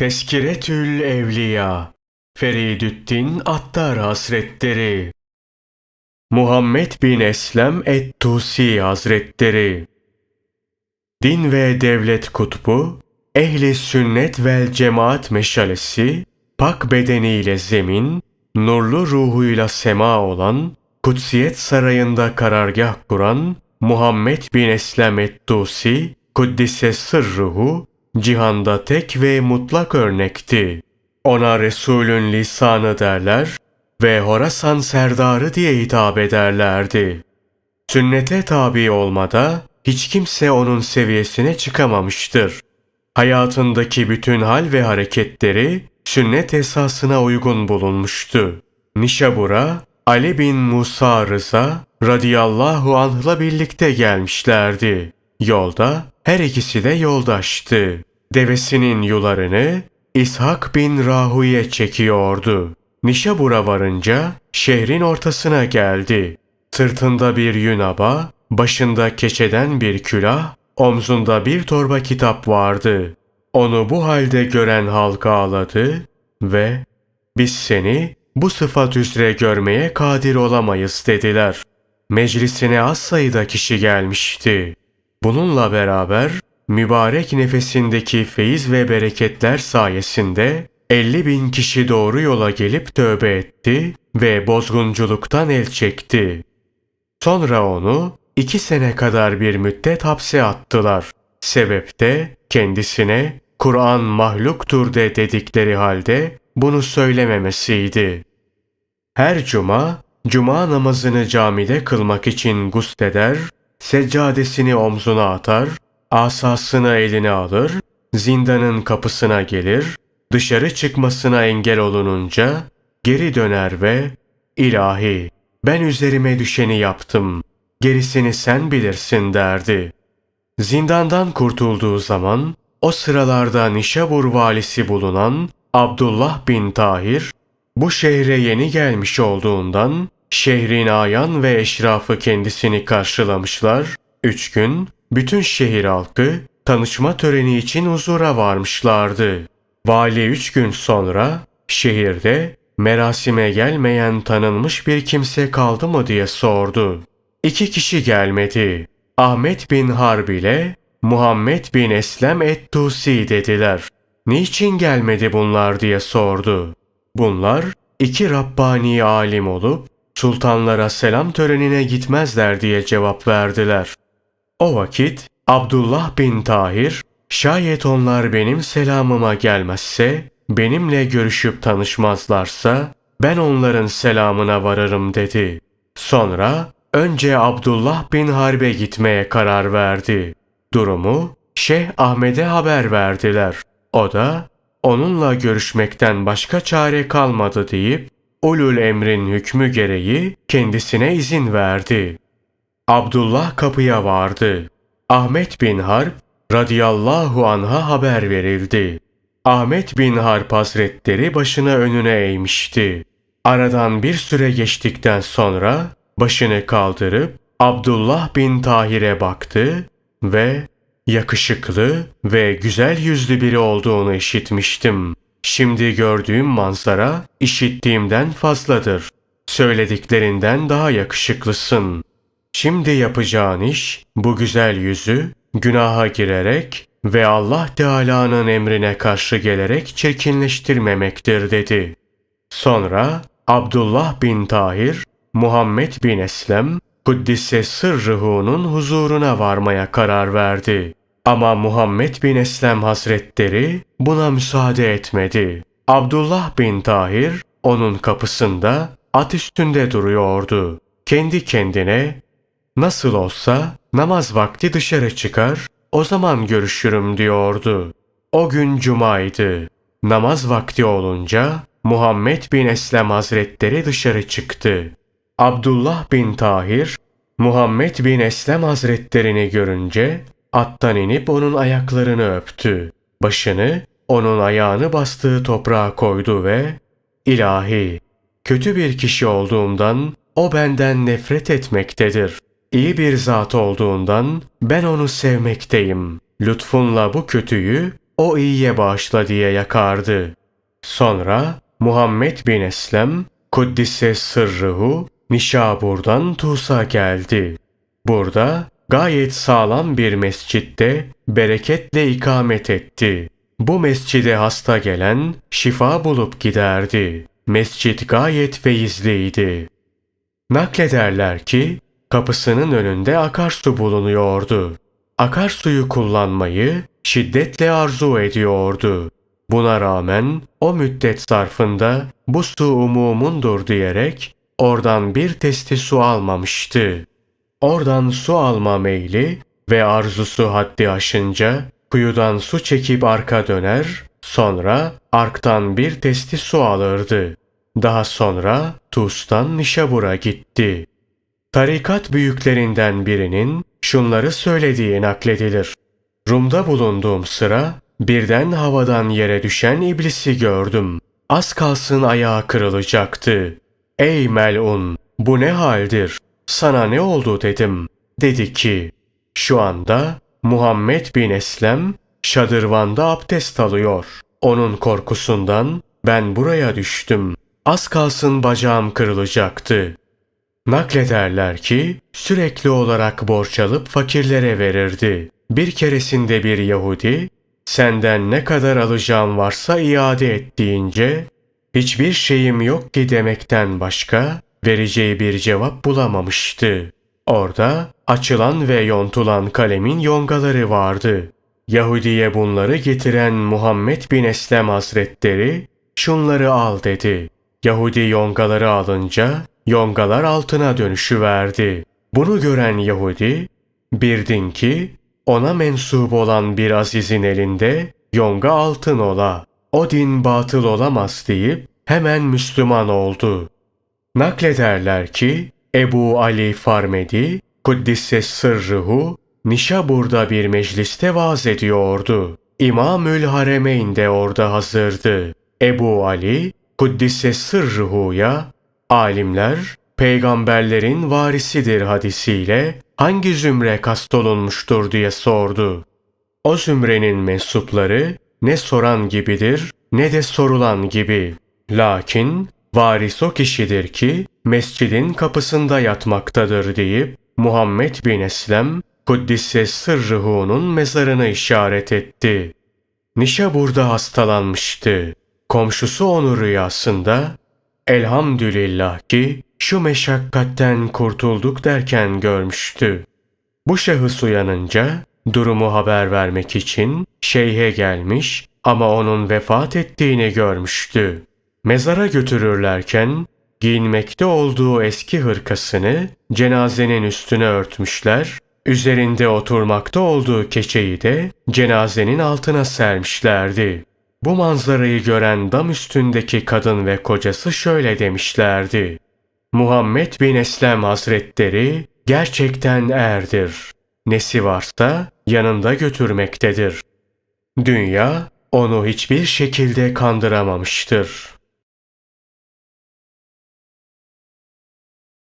Teskiretül Evliya Feridüddin Attar Hazretleri Muhammed bin Eslem Et-Tusi Hazretleri Din ve Devlet Kutbu Ehli Sünnet vel Cemaat Meşalesi Pak bedeniyle zemin Nurlu ruhuyla sema olan Kutsiyet Sarayı'nda karargah kuran Muhammed bin Eslem Et-Tusi Kuddise sırruhu cihanda tek ve mutlak örnekti. Ona Resulün lisanı derler ve Horasan serdarı diye hitap ederlerdi. Sünnete tabi olmada hiç kimse onun seviyesine çıkamamıştır. Hayatındaki bütün hal ve hareketleri sünnet esasına uygun bulunmuştu. Nişabur'a Ali bin Musa Rıza radıyallahu anh'la birlikte gelmişlerdi. Yolda her ikisi de yoldaştı. Devesinin yularını İshak bin Rahu'ye çekiyordu. Nişabur'a varınca şehrin ortasına geldi. Sırtında bir yünaba, başında keçeden bir külah, omzunda bir torba kitap vardı. Onu bu halde gören halk ağladı ve biz seni bu sıfat üzere görmeye kadir olamayız dediler. Meclisine az sayıda kişi gelmişti. Bununla beraber mübarek nefesindeki feyiz ve bereketler sayesinde 50 bin kişi doğru yola gelip tövbe etti ve bozgunculuktan el çekti. Sonra onu iki sene kadar bir müddet hapse attılar. Sebep de kendisine Kur'an mahluktur de dedikleri halde bunu söylememesiydi. Her cuma, cuma namazını camide kılmak için gusleder, seccadesini omzuna atar, asasını eline alır, zindanın kapısına gelir, dışarı çıkmasına engel olununca geri döner ve ilahi ben üzerime düşeni yaptım, gerisini sen bilirsin derdi. Zindandan kurtulduğu zaman o sıralarda Nişabur valisi bulunan Abdullah bin Tahir bu şehre yeni gelmiş olduğundan şehrin ayan ve eşrafı kendisini karşılamışlar. Üç gün bütün şehir halkı tanışma töreni için huzura varmışlardı. Vali üç gün sonra şehirde merasime gelmeyen tanınmış bir kimse kaldı mı diye sordu. İki kişi gelmedi. Ahmet bin Harb ile Muhammed bin Eslem et-Tusi dediler. Niçin gelmedi bunlar diye sordu. Bunlar iki Rabbani alim olup sultanlara selam törenine gitmezler diye cevap verdiler. O vakit Abdullah bin Tahir, şayet onlar benim selamıma gelmezse, benimle görüşüp tanışmazlarsa, ben onların selamına varırım dedi. Sonra önce Abdullah bin Harbe gitmeye karar verdi. Durumu Şeyh Ahmet'e haber verdiler. O da onunla görüşmekten başka çare kalmadı deyip ulul emrin hükmü gereği kendisine izin verdi. Abdullah kapıya vardı. Ahmet bin Harp radıyallahu anha haber verildi. Ahmet bin Harp hazretleri başını önüne eğmişti. Aradan bir süre geçtikten sonra başını kaldırıp Abdullah bin Tahir'e baktı ve yakışıklı ve güzel yüzlü biri olduğunu işitmiştim. Şimdi gördüğüm manzara işittiğimden fazladır. Söylediklerinden daha yakışıklısın. Şimdi yapacağın iş bu güzel yüzü günaha girerek ve Allah Teala'nın emrine karşı gelerek çirkinleştirmemektir dedi. Sonra Abdullah bin Tahir, Muhammed bin Eslem, Kuddise sırrıhu'nun huzuruna varmaya karar verdi. Ama Muhammed bin Eslem Hazretleri buna müsaade etmedi. Abdullah bin Tahir onun kapısında at üstünde duruyordu. Kendi kendine nasıl olsa namaz vakti dışarı çıkar, o zaman görüşürüm diyordu. O gün cumaydı. Namaz vakti olunca Muhammed bin Eslem Hazretleri dışarı çıktı. Abdullah bin Tahir, Muhammed bin Eslem Hazretlerini görünce attan inip onun ayaklarını öptü. Başını onun ayağını bastığı toprağa koydu ve İlahi, kötü bir kişi olduğumdan o benden nefret etmektedir. İyi bir zat olduğundan ben onu sevmekteyim. Lütfunla bu kötüyü o iyiye bağışla diye yakardı. Sonra Muhammed bin Eslem Kuddise sırrıhu Nişabur'dan Tusa geldi. Burada gayet sağlam bir mescitte bereketle ikamet etti. Bu mescide hasta gelen şifa bulup giderdi. Mescit gayet feyizliydi. Naklederler ki kapısının önünde akarsu bulunuyordu. Akarsuyu kullanmayı şiddetle arzu ediyordu. Buna rağmen o müddet zarfında bu su umumundur diyerek oradan bir testi su almamıştı. Oradan su alma meyli ve arzusu haddi aşınca kuyudan su çekip arka döner, sonra arktan bir testi su alırdı. Daha sonra Tus'tan Nişabur'a gitti. Tarikat büyüklerinden birinin şunları söylediği nakledilir. Rum'da bulunduğum sıra birden havadan yere düşen iblisi gördüm. Az kalsın ayağı kırılacaktı. Ey melun bu ne haldir? Sana ne oldu dedim. Dedi ki şu anda Muhammed bin Eslem şadırvanda abdest alıyor. Onun korkusundan ben buraya düştüm. Az kalsın bacağım kırılacaktı. Naklederler ki sürekli olarak borç alıp fakirlere verirdi. Bir keresinde bir Yahudi senden ne kadar alacağım varsa iade et deyince hiçbir şeyim yok ki demekten başka vereceği bir cevap bulamamıştı. Orada açılan ve yontulan kalemin yongaları vardı. Yahudi'ye bunları getiren Muhammed bin Eslem Hazretleri şunları al dedi. Yahudi yongaları alınca yongalar altına dönüşüverdi. Bunu gören Yahudi birdin ki ona mensup olan bir azizin elinde yonga altın ola. O din batıl olamaz deyip hemen Müslüman oldu. Naklederler ki Ebu Ali Farmedi Kuddisse sırrıhu Nişabur'da bir mecliste vaaz ediyordu. İmamül Haremeyn de orada hazırdı. Ebu Ali Kuddisse sırrıhu'ya alimler peygamberlerin varisidir hadisiyle hangi zümre kastolunmuştur diye sordu. O zümrenin mensupları ne soran gibidir ne de sorulan gibi. Lakin varis o kişidir ki mescidin kapısında yatmaktadır deyip Muhammed bin Eslem Kuddisse sırrıhu'nun mezarını işaret etti. Nişabur'da hastalanmıştı. Komşusu onu rüyasında elhamdülillah ki şu meşakkatten kurtulduk derken görmüştü. Bu şahıs uyanınca durumu haber vermek için şeyhe gelmiş ama onun vefat ettiğini görmüştü. Mezara götürürlerken giyinmekte olduğu eski hırkasını cenazenin üstüne örtmüşler, üzerinde oturmakta olduğu keçeyi de cenazenin altına sermişlerdi. Bu manzarayı gören dam üstündeki kadın ve kocası şöyle demişlerdi. Muhammed bin Eslem Hazretleri gerçekten erdir. Nesi varsa yanında götürmektedir. Dünya onu hiçbir şekilde kandıramamıştır.